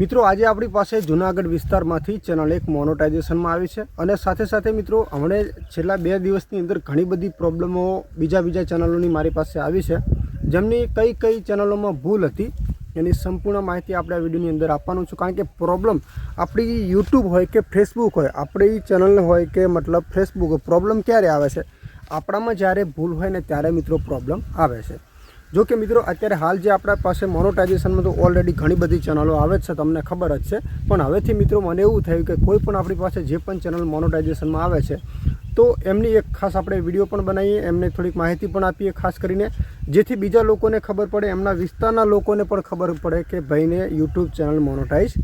મિત્રો, આજે આપણી પાસે જુનાગઢ વિસ્તારમાંથી ચેનલ એક મોનોટાઇઝેશનમાં આવી છે અને સાથે સાથે મિત્રો, હમણે છેલ્લા બે દિવસની અંદર ઘણી બધી પ્રોબ્લેમો બીજા બીજા ચેનલોની મારી પાસે આવી છે. જેમની કઈ કઈ ચેનલોમાં ભૂલ હતી એની સંપૂર્ણ માહિતી આપણે આ વિડીયોની અંદર આપવાનું છું. કારણ કે પ્રોબ્લેમ આપણી યુટ્યુબ હોય કે ફેસબુક હોય, આપણી ચેનલ હોય કે મતલબ ફેસબુક પ્રોબ્લેમ ક્યારે આવે છે? આપણામાં જ્યારે ભૂલ હોય ને ત્યારે મિત્રો પ્રોબ્લેમ આવે છે. જો કે મિત્રો, અત્યારે હાલ જે આપણા પાસે મોનોટાઇઝેશનમાં તો ઓલરેડી ઘણી બધી ચેનલો આવે છે, તમને ખબર જ છે. પણ હવેથી મિત્રો, મને એવું થયું કે કોઈ પણ આપણી પાસે જે પણ ચેનલ મોનોટાઇઝેશનમાં આવે છે, તો એમની એક ખાસ આપણે વીડિયો પણ બનાવીએ, એમને થોડીક માહિતી પણ આપીએ, ખાસ કરીને જેથી બીજા લોકોને ખબર પડે, એમના વિસ્તારના લોકોને પણ ખબર પડે કે ભાઈને યુટ્યુબ ચેનલ મોનોટાઇઝ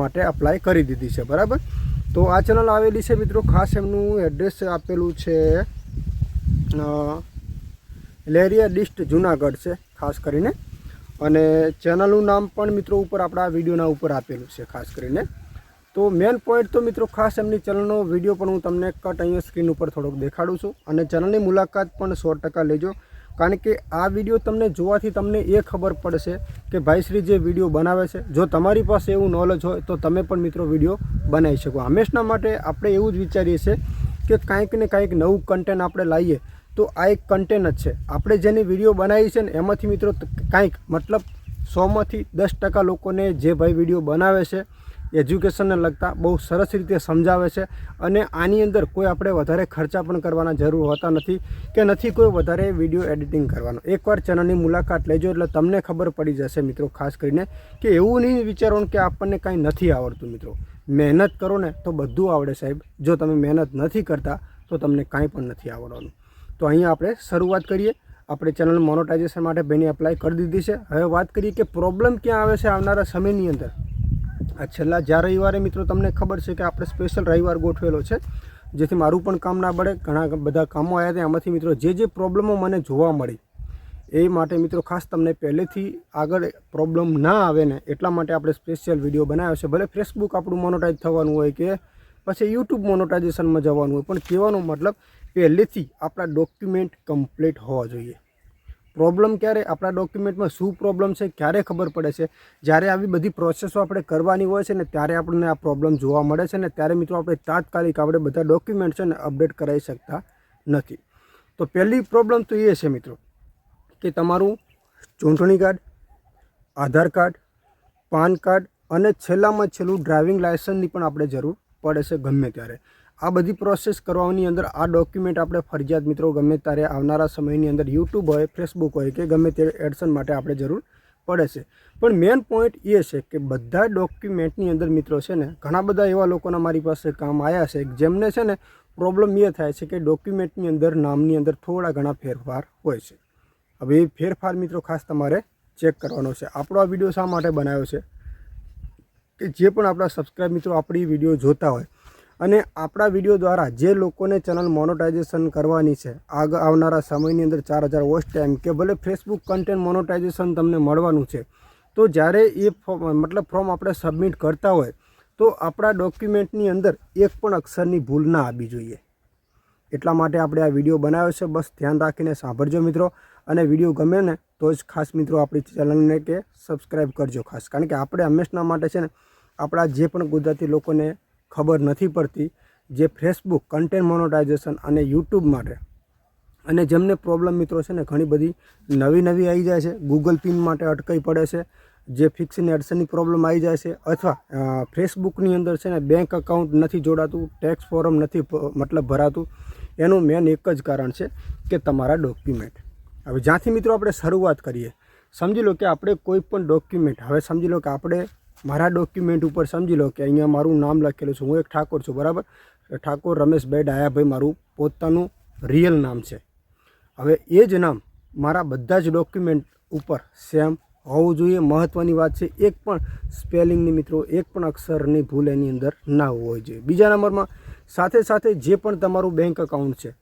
માટે અપ્લાય કરી દીધી છે, બરાબર? તો આ ચેનલ આવેલી છે મિત્રો, ખાસ એમનું એડ્રેસ આપેલું છે લેરિયા ડિસ્ટ જુનાગઢ છે, ખાસ કરીને. અને ચેનલનું નામ પણ મિત્રો ઉપર આપણા વિડીયોના ઉપર આપેલું છે, ખાસ કરીને. તો મેન પોઈન્ટ તો મિત્રો ખાસ એમની ચેનલનો વીડિયો પણ હું તમને કટ અહીંયા સ્ક્રીન ઉપર થોડોક દેખાડું છું. અને ચેનલની મુલાકાત પણ સો ટકા લેજો. કારણ કે આ વીડિયો તમને જોવાથી તમને એ ખબર પડશે કે ભાઈશ્રી જે વીડિયો બનાવે છે, જો તમારી પાસે એવું નોલેજ હોય તો તમે પણ મિત્રો વીડિયો બનાવી શકો. હંમેશના માટે આપણે એવું જ વિચારીએ છીએ કે કાંઈક ને કાંઈક નવું કન્ટેન્ટ આપણે લાવીએ તો આ એક કન્ટેન્ટ જ છે. આપણે જેની વીડિયો બનાવી છે ને, એમાંથી મિત્રો કાંઈક, મતલબ સોમાંથી દસ ટકા લોકોને જે ભાઈ વીડિયો બનાવે છે એજ્યુકેશનને લગતા બહુ સરસ રીતે સમજાવે છે અને આની અંદર કોઈ આપણે વધારે ખર્ચા પણ કરવાના જરૂર હોતા નથી કે નથી કોઈ વધારે વીડિયો એડિટિંગ કરવાનો. એકવાર ચેનલની મુલાકાત લેજો એટલે તમને ખબર પડી જશે મિત્રો, ખાસ કરીને કે એવું નહીં વિચારવાનું કે આપણને કાંઈ નથી આવડતું મિત્રો. મહેનત કરો ને તો બધું આવડે સાહેબ. જો તમે મહેનત નથી કરતા તો તમને કાંઈ પણ નથી આવડવાનું. તો અહીંયા આપણે શરૂઆત કરીએ. આપણે ચેનલ મોનોટાઇઝેશન માટે બેની એપ્લાય કરી દીધી છે. હવે વાત કરીએ કે પ્રોબ્લેમ ક્યાં આવે છે આવનારા સમયની અંદર. આ છેલ્લા જ્યાં રવિવારે મિત્રો તમને ખબર છે કે આપણે સ્પેશિયલ રવિવાર ગોઠવેલો છે, જેથી મારું પણ કામ ના પડે ઘણા બધા કામો આવ્યા હતા એમાંથી મિત્રો જે જે પ્રોબ્લેમો મને જોવા મળી, એ માટે મિત્રો ખાસ તમને પહેલેથી આગળ પ્રોબ્લેમ ના આવે ને એટલા માટે આપણે સ્પેશિયલ વીડિયો બનાવ્યો છે. ભલે ફેસબુક આપણું મોનોટાઇઝ થવાનું હોય કે પછી યુટ્યુબ મોનોટાઇઝેશનમાં જવાનું હોય, પણ કહેવાનો મતલબ પહેલેથી આપણા ડોક્યુમેન્ટ કમ્પ્લીટ હોવા જોઈએ. પ્રોબ્લેમ ક્યારે? આપણા ડોક્યુમેન્ટમાં શું પ્રોબ્લેમ છે? ક્યારે ખબર પડે છે? જ્યારે આવી બધી પ્રોસેસો આપણે કરવાની હોય છે ને, ત્યારે આપણને આ પ્રોબ્લેમ જોવા મળે છે ને, ત્યારે મિત્રો આપણે તાત્કાલિક આપણે બધા ડોક્યુમેન્ટ છે ને અપડેટ કરાવી શકતા નથી. તો પહેલી પ્રોબ્લેમ તો એ છે મિત્રો કે તમારું ચૂંટણી card, Aadhaar card, PAN card અને છેલ્લામાં છેલ્લું ડ્રાઇવિંગ લાયસન્સની પણ આપણે જરૂર પડે છે ગમે ત્યારે. આ બધી પ્રોસેસ કરવાની અંદર આ ડોક્યુમેન્ટ આપણે ફરજિયાત મિત્રો ગમે ત્યારે આવનારા સમયની અંદર યુટ્યુબ હોય ફેસબુક હોય કે ગમે તે એડસન માટે આપણે જરૂર પડે છે. પણ મેન પોઈન્ટ એ છે કે બધા ડોક્યુમેન્ટની અંદર મિત્રો છે ને, ઘણા બધા એવા લોકોના મારી પાસે કામ આવ્યા છે. જેમને છે ને પ્રોબ્લેમ એ થાય છે કે ડોક્યુમેન્ટની અંદર નામની અંદર થોડા ઘણા ફેરફાર હોય છે. હવે એ ફેરફાર મિત્રો ખાસ તમારે ચેક કરવાનો છે. આપણો આ વીડિયો શા માટે બનાવ્યો છે? કે જે પણ આપણા સબસ્ક્રાઇબ મિત્રો આપણી વીડિયો જોતા હોય અને આપણા વીડિયો દ્વારા જે લોકોને ચેનલ મોનોટાઇઝેશન કરવાની છે, આગ આવનારા સમયની અંદર ચાર હજાર વોચ ટાઈમ કે ભલે ફેસબુક કન્ટેન્ટ મોનોટાઇઝેશન તમને મળવાનું છે, તો જ્યારે એ મતલબ ફોર્મ આપણે સબમિટ કરતા હોય, તો આપણા ડોક્યુમેન્ટની અંદર એક પણ અક્ષરની ભૂલ ના આવવી જોઈએ. એટલા માટે આપણે આ વીડિયો બનાવ્યો છે, બસ ધ્યાન રાખીને સાંભળજો મિત્રો, અને વીડિયો ગમે ને તો જ ખાસ મિત્રો આપણી ચેનલને કે સબસ્ક્રાઈબ કરજો ખાસ, કારણ કે આપણે હંમેશના માટે છે ને, આપણા જે પણ ગુજરાતી લોકોને ખબર નથી પડતી, જે ફેસબુક કન્ટેન્ટ મોનોટાઇઝેશન અને યુટ્યુબ માટે. અને જેમને પ્રોબ્લેમ મિત્રો છે ને, ઘણી બધી નવી નવી આવી જાય છે. ગૂગલ પિન માટે અટકાઈ પડે છે. જે ફિક્સની એડસનની પ્રોબ્લેમ આવી જાય છે. અથવા ફેસબુકની અંદર છે ને બેંક અકાઉન્ટ નથી જોડાતું ટેક્સ ફોર્મ નથી મતલબ ભરાતું. એનું મેન એક જ કારણ છે કે તમારા ડોક્યુમેન્ટ હવે જ્યાંથી મિત્રો આપણે શરૂઆત કરીએ, સમજી લો કે આપણે કોઈ પણ ડોક્યુમેન્ટ હવે સમજી લો કે આપણે મારા ડોક્યુમેન્ટ ઉપર સમજી લો કે અહીંયા મારું નામ લખેલું છે. હું એક ઠાકોર છું, બરાબર? ઠાકોર રમેશભાઈ ડાયાભાઈ મારું પોતાનું રિયલ નામ છે. હવે એ જ નામ મારા બધા જ ડોક્યુમેન્ટ ઉપર સેમ હોવું જોઈએ. મહત્ત્વની વાત છે, એક પણ સ્પેલિંગની મિત્રો, એક પણ અક્ષરની ભૂલ એની અંદર ના હોવી જોઈએ. બીજા નંબરમાં, સાથે સાથે જે પણ તમારું બેંક અકાઉન્ટ છે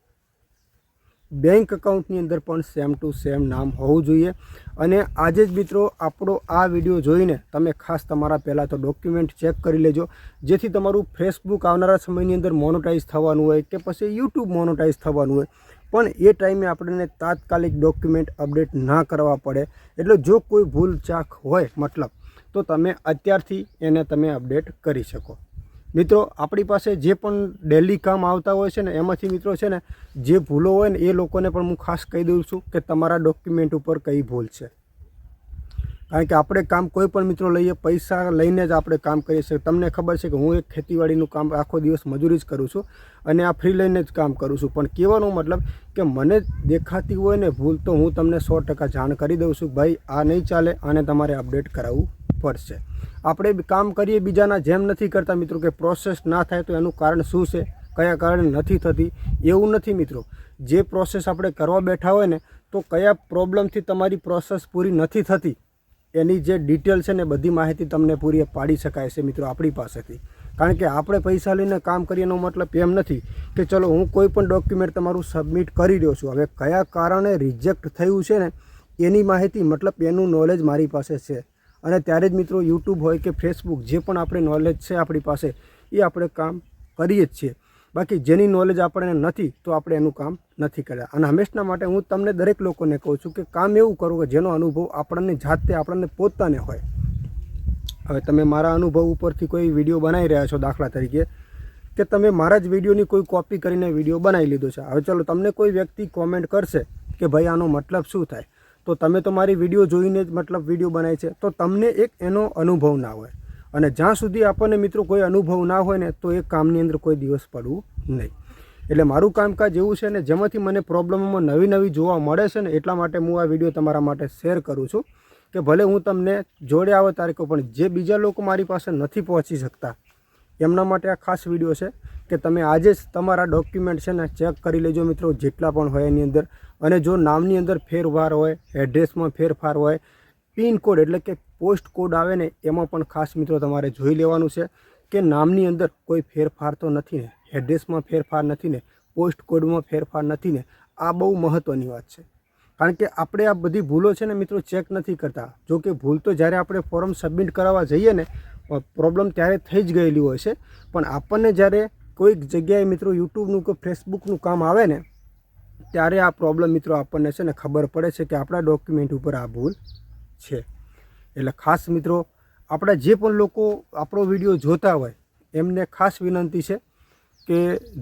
બેંક અકાઉન્ટની અંદર પણ સેમ ટુ સેમ નામ હોવું જોઈએ. અને આજે જ મિત્રો આપણો આ વીડિયો જોઈને તમે ખાસ તમારા પહેલાં તો ડોક્યુમેન્ટ ચેક કરી લેજો. જેથી તમારું ફેસબુક આવનારા સમયની અંદર મોનોટાઈઝ થવાનું હોય કે પછી યુટ્યુબ મોનોટાઈઝ થવાનું હોય. પણ એ ટાઈમે આપણને તાત્કાલિક ડોક્યુમેન્ટ અપડેટ ના કરવા પડે. એટલે જો કોઈ ભૂલ ચાક હોય મતલબ, તો તમે અત્યારથી એને તમે અપડેટ કરી શકો. મિત્રો, આપણી પાસે જે પણ ડેલી કામ આવતા હોય છે ને, એમાંથી મિત્રો છે ને, જે ભૂલો હોય ને, એ લોકોને પણ હું ખાસ કહી દઉં છું કે તમારા ડોક્યુમેન્ટ ઉપર કઈ ભૂલ છે. કારણ કે આપણે કામ કોઈ પણ મિત્રો લઈએ, પૈસા લઈને જ આપણે કામ કરીએ છીએ. તમને ખબર છે કે હું એક ખેતીવાડીનું કામ આખો દિવસ મજૂરી જ કરું છું અને આ ફ્રી લઈને જ કામ કરું છું. પણ કહેવાનો મતલબ કે મને દેખાતી હોય ને ભૂલ તો હું તમને સો ટકા જાણ કરી દઉં છું. ભાઈ, આ નહીં ચાલે, આને તમારે અપડેટ કરાવવું પડશે. આપણે કામ કરીએ, બીજાના જેમ નથી કરતા મિત્રો કે પ્રોસેસ ના થાય તો એનું કારણ શું છે, કયા કારણે નથી થતી, એવું નથી મિત્રો. જે પ્રોસેસ આપણે કરવા બેઠા હોય ને, તો કયા પ્રોબ્લેમથી તમારી પ્રોસેસ પૂરી નથી થતી, એની જે ડિટેલ છે ને, બધી માહિતી તમને પૂરી પાડી શકાય છે મિત્રો આપણી પાસેથી. કારણ કે આપણે પૈસા લઈને કામ કરીએનો મતલબ એમ નથી કે ચલો હું કોઈ પણ ડોક્યુમેન્ટ તમારું સબમિટ કરી રહ્યો છું. હવે કયા કારણે રિજેક્ટ થયું છે ને, એની માહિતી મતલબ એનું નોલેજ મારી પાસે છે. અને ત્યારે જ મિત્રો યુટ્યુબ હોય કે ફેસબુક જે પણ આપણે નોલેજ છે આપણી પાસે, એ આપણે કામ કરીએ જ છીએ. બાકી જેની નોલેજ આપણને નથી, તો આપણે એનું કામ નથી કર્યા. અને હંમેશના માટે હું તમને દરેક લોકોને કહું છું કે કામ એવું કરો કે જેનો અનુભવ આપણને જાતે, આપણને પોતાને હોય. હવે તમે મારા અનુભવ ઉપરથી કોઈ વીડિયો બનાવી રહ્યા છો દાખલા તરીકે, કે તમે મારા જ વિડીયોની કોઈ કોપી કરીને વીડિયો બનાવી લીધો છે. હવે ચલો તમને કોઈ વ્યક્તિ કોમેન્ટ કરશે કે ભાઈ આનો મતલબ શું થાય? તો તમે તો મારી વીડિયો જોઈને જ મતલબ વીડિયો બનાવી છે, તો તમને એક એનો અનુભવ ના હોય. અને જ્યાં સુધી આપણને મિત્રો કોઈ અનુભવ ના હોય ને, તો એ કામની અંદર કોઈ દિવસ પડવું નહીં. એટલે મારું કામકાજ એવું છે ને, જેમાંથી મને પ્રોબ્લેમોમાં નવી નવી જોવા મળે છે ને, એટલા માટે હું આ વીડિયો તમારા માટે શેર કરું છું. કે ભલે હું તમને જોડે આવે તારીખો પણ જે બીજા લોકો મારી પાસે નથી પહોંચી શકતા, એમના માટે આ ખાસ વીડિયો છે કે તમે આજે જ તમારા ડોક્યુમેન્ટ છે ને, ચેક કરી લેજો મિત્રો, જેટલા પણ હોય એની અંદર. અને જો નામની અંદર ફેરફાર હોય એડ્રેસમાં ફેરફાર હોય, પિન કોડ એટલે કે પોસ્ટ કોડ આવે ને, એમાં પણ ખાસ મિત્રો તમારે જોઈ લેવાનું છે કે નામની અંદર કોઈ ફેરફાર તો નથી ને એડ્રેસમાં ફેરફાર નથી ને, પોસ્ટ કોડમાં ફેરફાર નથી ને, આ બહુ મહત્ત્વની વાત છે. કારણ કે આપણે આ બધી ભૂલો છે ને મિત્રો ચેક નથી કરતા. જો કે ભૂલ તો જ્યારે આપણે ફોર્મ સબમિટ કરાવવા જઈએ ને પ્રોબ્લેમ ત્યારે થઈ જ ગયેલી હોય છે. પણ આપણને જ્યારે કોઈક જગ્યાએ મિત્રો યુટ્યુબનું કે ફેસબુકનું કામ આવે ને ત્યારે આ પ્રોબ્લેમ મિત્રો આપણને છે ને ખબર પડે છે કે આપણા ડોક્યુમેન્ટ ઉપર આ ભૂલ છે. એટલે ખાસ મિત્રો, આપણા જે પણ લોકો આપણો વીડિયો જોતા હોય, એમને ખાસ વિનંતી છે કે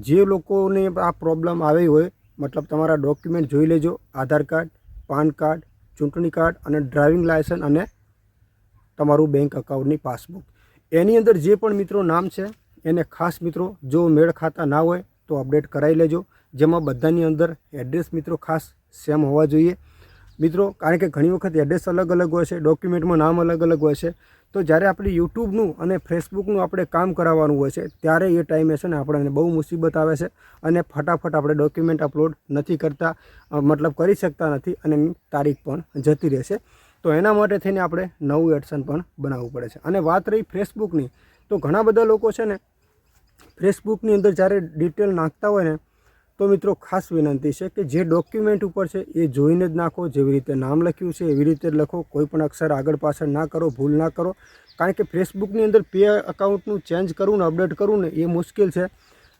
જે લોકોને આ પ્રોબ્લેમ આવી હોય, મતલબ તમારા ડોક્યુમેન્ટ જોઈ લેજો, આધાર કાર્ડ, પાન કાર્ડ, ચૂંટણી કાર્ડ અને ડ્રાઇવિંગ લાયસન્સ અને તમારું બેંક અકાઉન્ટની પાસબુક એની અંદર જે પણ મિત્રો નામ છે, એને ખાસ મિત્રો, જો મેળ ખાતા ના હોય તો અપડેટ કરાવી લેજો. જેમાં બધાની અંદર એડ્રેસ મિત્રો ખાસ સેમ હોવા જોઈએ. મિત્રો, કારણ કે ઘણી વખત એડ્રેસ અલગ અલગ હોય છે ડોક્યુમેન્ટમાં નામ અલગ અલગ હોય છે, તો જ્યારે આપણે યુટ્યુબનું અને ફેસબુકનું આપણે કામ કરાવવાનું હોય છે, ત્યારે એ ટાઈમે છે ને આપણને બહુ મુસીબત આવે છે અને ફટાફટ આપણે ડોક્યુમેન્ટ અપલોડ નથી કરતા મતલબ કરી શકતા નથી અને તારીખ પણ જતી રહેશે. તો એના માટે થઈને આપણે નવું એડસન પણ બનાવવું પડે છે. અને વાત રહી ફેસબુકની તો ઘણા બધા લોકો છે ને ફેસબુકની અંદર જ્યારે ડિટેલ નાખતા હોય ને, તો મિત્રો ખાસ વિનંતી છે કે જે ડોક્યુમેન્ટ ઉપર છે એ જોઈને જ નાખો, જેવી રીતે નામ લખ્યું છે એવી રીતે લખો કોઈ પણ અક્ષર આગળ પાછળ ના કરો, ભૂલ ના કરો. કારણ કે ફેસબુકની અંદર પે અકાઉન્ટનું ચેન્જ કરવું ને અપડેટ કરવું ને એ મુશ્કેલ છે.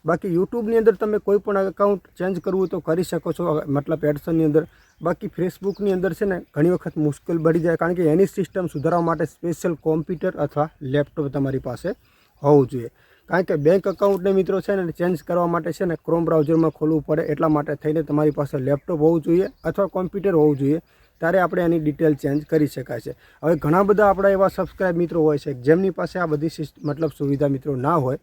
બાકી યુટ્યુબની અંદર તમે કોઈ પણ અકાઉન્ટ ચેન્જ કરવું તો કરી શકો છો, મતલબ એડસનની અંદર. બાકી ફેસબુકની અંદર છે ને ઘણી વખત મુશ્કેલ બની જાય, કારણ કે એની સિસ્ટમ સુધારવા માટે સ્પેશિયલ કોમ્પ્યુટર અથવા લેપટોપ તમારી પાસે હોવું જોઈએ. કારણ કે બેંક અકાઉન્ટને મિત્રો છે ને ચેન્જ કરવા માટે છે ને ક્રોમ બ્રાઉઝરમાં ખોલવું પડે એટલા માટે થઈને તમારી પાસે લેપટોપ હોવું જોઈએ અથવા કોમ્પ્યુટર હોવું જોઈએ. ત્યારે આપણે એની ડિટેલ ચેન્જ કરી શકાય છે. હવે ઘણા બધા આપણા એવા સબસ્ક્રાઇબ મિત્રો હોય છે, જેમની પાસે આ બધી મતલબ સુવિધા મિત્રો ના હોય,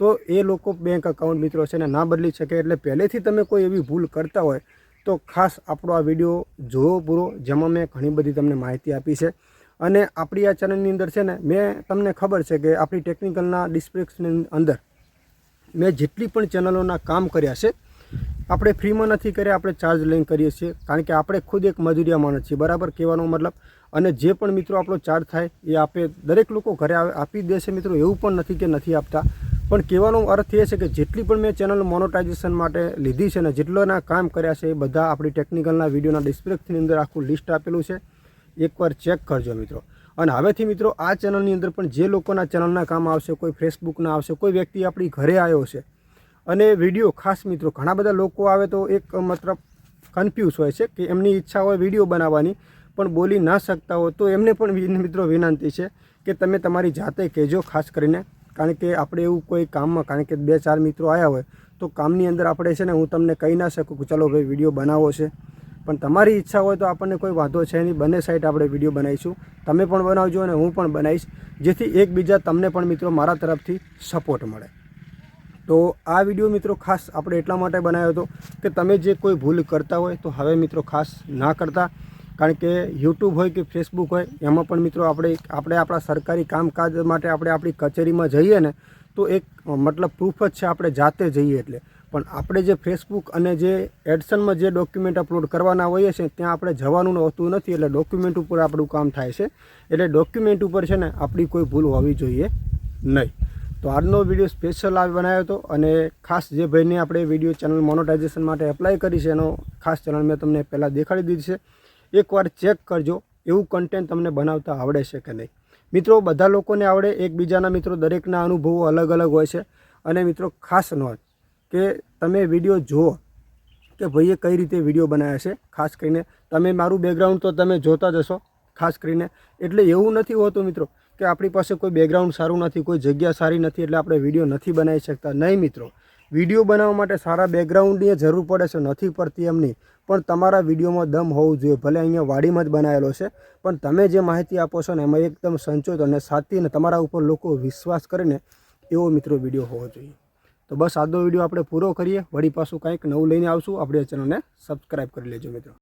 તો એ લોકો બેંક અકાઉન્ટ મિત્રો છે ને, ના બદલી શકે. એટલે પહેલેથી તમે કોઈ એવી ભૂલ કરતા હોય, તો ખાસ આપણો આ વીડિયો જોવો પૂરો, જેમાં મેં ઘણી બધી તમને માહિતી આપી છે. અને આપણી આ ચેનલની અંદર છે ને, મેં તમને ખબર છે કે આપણી ટેકનિકલના ડિસ્ક્રિપ્શનની અંદર મેં જેટલી પણ ચેનલોના કામ કર્યા છે, આપણે ફ્રીમાં નથી કર્યા, આપણે ચાર્જ લઈને કરીએ છીએ. કારણ કે આપણે ખુદ એક મજૂરિયા માણસ છીએ, બરાબર? કહેવાનો મતલબ? અને જે પણ મિત્રો આપણો ચાર્જ થાય, એ આપે દરેક લોકો ઘરે આવે, આપી દે દેશે મિત્રો, એવું પણ નથી કે નથી આપતા. પણ કહેવાનો અર્થ એ છે કે જેટલી પણ મેં ચેનલ મોનોટાઇઝેશન માટે લીધી છે ને, જેટલોના કામ કર્યા છે, એ બધા આપણી ટેકનિકલના વિડીયોના ડિસ્ક્રિપ્શનની અંદર આખું લિસ્ટ આપેલું છે. એકવાર ચેક કરજો મિત્રો. અને હવેથી મિત્રો આ ચેનલની અંદર પણ જે લોકોના ચેનલના કામ આવશે, કોઈ ફેસબુકના આવશે, કોઈ વ્યક્તિ આપણી ઘરે આવ્યો છે, અને વીડિયો ખાસ મિત્રો ઘણા બધા લોકો આવે તો એક મતલબ કન્ફ્યુઝ હોય છે કે એમની ઈચ્છા હોય વીડિયો બનાવવાની, પણ બોલી ના શકતા હોય તો એમને પણ મિત્રો વિનંતી છે કે તમે તમારી જાતે કહેજો ખાસ કરીને, કારણ કે આપણે એવું કોઈ કામમાં, કારણ કે બે ચાર મિત્રો આવ્યા હોય, તો કામની અંદર આપણે છે ને હું તમને કહી ના શકું કે ચલો ભાઈ વીડિયો બનાવો છે પણ તમારી ઈચ્છા હોય તો આપણને કોઈ વાંધો છે નહીં. બંને સાઈડ આપણે વીડિયો બનાવીશું. તમે પણ બનાવજો અને હું પણ બનાવીશ. જેથી એકબીજા તમને પણ મિત્રો મારા તરફથી સપોર્ટ મળે. તો આ વીડિયો મિત્રો ખાસ આપણે એટલા માટે બનાવ્યો હતો કે તમે જે કોઈ ભૂલ કરતા હોય તો હવે મિત્રો ખાસ ના કરતા. કારણ કે યુટ્યુબ હોય કે ફેસબુક હોય, એમાં પણ મિત્રો આપણે આપણે આપણા સરકારી કામકાજ માટે આપણે આપણી કચેરીમાં જઈએ ને, તો એક મતલબ પ્રૂફ જ છે આપણે જાતે જઈએ એટલે. પણ આપણે જે ફેસબુક અને જે એડસનમાં જે ડોક્યુમેન્ટ અપલોડ કરવાના હોઈએ છીએ ત્યાં આપણે જવાનું હોતું નથી, એટલે ડોક્યુમેન્ટ ઉપર આપણું કામ થાય છે. એટલે ડોક્યુમેન્ટ ઉપર છે ને, આપણી કોઈ ભૂલ હોવી જોઈએ નહીં. તો આજનો વીડિયો સ્પેશિયલ આ બનાવ્યો હતો, અને ખાસ જે ભાઈને આપણે વીડિયો ચેનલ મોનોટાઇઝેશન માટે એપ્લાય કરી છે, એનો ખાસ ચેનલ મેં તમને પહેલાં દેખાડી દીધી છે. એકવાર ચેક કરજો, એવું કન્ટેન્ટ તમને બનાવતા આવડે છે કે નહીં. મિત્રો, બધા લોકોને આવડે, એકબીજાના મિત્રો દરેકના અનુભવો અલગ અલગ હોય છે. અને મિત્રો, ખાસ નોંધ કે તમે વીડિયો જુઓ કે ભાઈએ કઈ રીતે વીડિયો બનાવ્યા છે. ખાસ કરીને તમે મારું બેકગ્રાઉન્ડ તો તમે જોતા જ હશો, ખાસ કરીને. એટલે એવું નથી હોતું મિત્રો કે આપણી પાસે કોઈ બેકગ્રાઉન્ડ સારું નથી, કોઈ જગ્યા સારી નથી એટલે આપણે વીડિયો નથી બનાવી શકતા. નહીં મિત્રો. વીડિયો બનાવવા માટે સારા બેકગ્રાઉન્ડની જરૂર પડે છે, નથી પડતી એમની પણ તમારા વિડીયોમાં દમ હોવું જોઈએ, ભલે અહીંયા વાડીમાં જ બનાવેલો છે. પણ તમે જે માહિતી આપો છો ને, એમાં એકદમ સંચોત અને સાચી તમારા ઉપર લોકો વિશ્વાસ કરીને એવો મિત્રો વીડિયો હોવો જોઈએ. તો બસ આજનો વીડિયો આપણે પૂરો કરીએ. વળી પાછું કંઈક નવું લઈને આવશું. આપણે ચેનલને સબસ્ક્રાઈબ કરી લેજો મિત્રો.